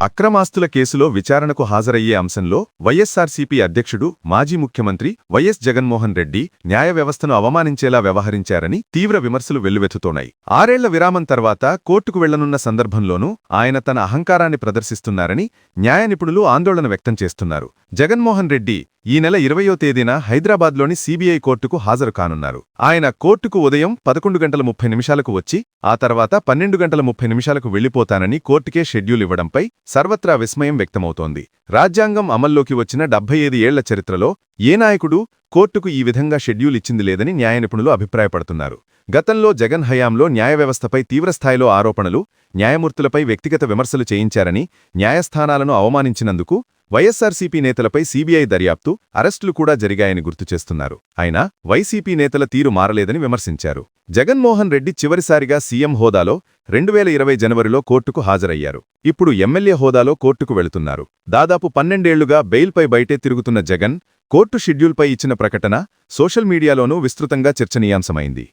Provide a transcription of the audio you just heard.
అక్రమాస్తుల కేసులో విచారణకు హాజరయ్యే అంశంలో వైఎస్సార్సీపీ అధ్యక్షుడు మాజీ ముఖ్యమంత్రి వైఎస్ జగన్మోహన్ రెడ్డి న్యాయ వ్యవస్థను అవమానించేలా వ్యవహరించారని తీవ్ర విమర్శలు వెల్లువెత్తుతోన్నాయి. ఆరేళ్ళ విరామం తర్వాత కోర్టుకు వెళ్ళనున్న సందర్భంలోనూ ఆయన తన అహంకారాన్ని ప్రదర్శిస్తున్నారని న్యాయ నిపుణులు ఆందోళన వ్యక్తం చేస్తున్నారు. జగన్మోహన్ రెడ్డి ఈ నెల ఇరవయో తేదీన హైదరాబాద్లోని సీబీఐ కోర్టుకు హాజరు కానున్నారు. ఆయన కోర్టుకు ఉదయం పదకొండు గంటల ముప్పై నిమిషాలకు వచ్చి ఆ తర్వాత పన్నెండు గంటల ముప్పై నిమిషాలకు వెళ్ళిపోతానని కోర్టుకే షెడ్యూల్ ఇవ్వడంపై సర్వత్రా విస్మయం వ్యక్తమవుతోంది. రాజ్యాంగం అమల్లోకి వచ్చిన డెబ్బై ఐదు ఏళ్ళ చరిత్రలో ఏ నాయకుడు కోర్టుకు ఈ విధంగా షెడ్యూల్ ఇచ్చింది లేదని న్యాయ నిపుణులు అభిప్రాయపడుతున్నారు. గతంలో జగన్ హయాంలో న్యాయ వ్యవస్థపై తీవ్రస్థాయిలో ఆరోపణలు న్యాయమూర్తులపై వ్యక్తిగత విమర్శలు చేయించారని న్యాయస్థానాలను అవమానించినందుకు వైఎస్సార్సీపీ నేతలపై సీబీఐ దర్యాప్తు అరెస్టులు కూడా జరిగాయని గుర్తు చేస్తున్నారు. అయినా వైసీపీ నేతల తీరు మారలేదని విమర్శించారు. జగన్మోహన్ రెడ్డి చివరిసారిగా సీఎం హోదాలో రెండువేల ఇరవై జనవరిలో కోర్టుకు హాజరయ్యారు. ఇప్పుడు ఎమ్మెల్యే హోదాలో కోర్టుకు వెళుతున్నారు. దాదాపు పన్నెండేళ్ళుగా బెయిల్పై బయటే తిరుగుతున్న జగన్ కోర్టు షెడ్యూల్పై ఇచ్చిన ప్రకటన సోషల్ మీడియాలోనూ విస్తృతంగా చర్చనీయాంశమైంది.